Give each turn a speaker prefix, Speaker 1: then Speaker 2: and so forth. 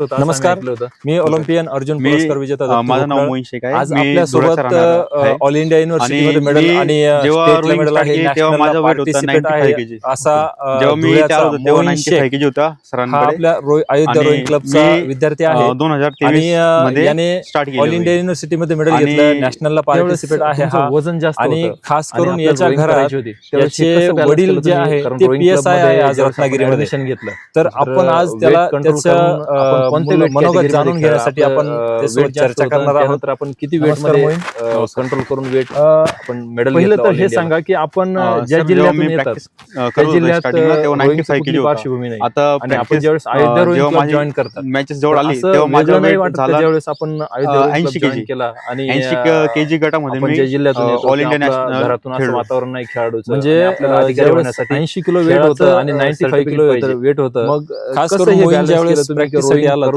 Speaker 1: नमस्कार. मी ऑलिम्पियन अर्जुन
Speaker 2: मी,
Speaker 1: पुरस्कार विजेता
Speaker 2: अ, माझं नाव. मोहित शेख आहे
Speaker 1: आज
Speaker 2: मी
Speaker 1: आपल्या
Speaker 2: धुळ्याचा
Speaker 1: सोबत
Speaker 2: राहणारा आहे.
Speaker 1: ऑल इंडिया युनिव्हर्सिटी मेडल
Speaker 2: मी
Speaker 1: आणि
Speaker 2: जेव्हा rowing
Speaker 1: मेडल
Speaker 2: start
Speaker 1: आहे
Speaker 2: केली, तेव्हा
Speaker 1: national
Speaker 2: माझं
Speaker 1: ला
Speaker 2: weight होतं
Speaker 1: participate
Speaker 2: 95
Speaker 1: आहे
Speaker 2: kg.
Speaker 1: असा अ,
Speaker 2: जेव्हा मी
Speaker 1: धुळ्याचा
Speaker 2: होतो तेव्हा
Speaker 1: Mohin
Speaker 2: ninety
Speaker 1: Shaikh
Speaker 2: five KG होता
Speaker 1: हा
Speaker 2: सरांकडे
Speaker 1: आपल्या रो- अयोध्या
Speaker 2: आणि
Speaker 1: रोईंग क्लबचा
Speaker 2: मी,
Speaker 1: विद्यार्थी आहे
Speaker 2: दोन हजार
Speaker 1: आणि
Speaker 2: तेवीस
Speaker 1: अ,
Speaker 2: मध्ये
Speaker 1: याने
Speaker 2: स्टार्ट
Speaker 1: ऑल
Speaker 2: केली
Speaker 1: इंडिया युनिव्हर्सिटी मध्ये मेडल
Speaker 2: आणि
Speaker 1: घेतलं नॅशनलला पार्टिसिपेट आहे हा
Speaker 3: वजन जास्त
Speaker 1: आणि. खास करून याच्या घरात
Speaker 3: करायची होती. त्यावेळेस
Speaker 1: याचे
Speaker 3: कसं balance
Speaker 1: वडील
Speaker 3: केलं
Speaker 1: जे? आहे ते पी एस
Speaker 3: आयमध्ये
Speaker 1: आहे आज रत्नागिरीमध्ये
Speaker 3: घेतलं
Speaker 1: तर आपण आज त्याला त्याचं मनोगत जाणून घेण्यासाठी आपण चर्चा करणार आहोत
Speaker 3: आपण किती वेट. कंट्रोल करून वेट आपण मेडल
Speaker 1: पहिलं तर हे. सांगा की आपण ज्या जिल्ह्यात
Speaker 2: आता
Speaker 1: आपण ज्यावेळेस अयोध्या जॉईन करतात
Speaker 2: मॅचेस जवळ आली
Speaker 1: ज्यावेळेस आपण अयोध्या
Speaker 2: अ,
Speaker 1: रोईंग
Speaker 2: 80
Speaker 1: क्लब जॉईन
Speaker 2: kg.
Speaker 1: केला आणि
Speaker 2: केजी गटामध्ये
Speaker 1: जिल्ह्यातून
Speaker 2: ऑल इंडिया नॅशनल
Speaker 1: घरातून असं
Speaker 2: खेळलो.
Speaker 1: वातावरण नाही खेळाडूचं
Speaker 3: म्हणजे ऐंशी किलो वेट होतं आणि नाईन्टी फाईव्ह किलो. वेट होतं
Speaker 1: मग खास करून ज्यावेळेस
Speaker 3: केलं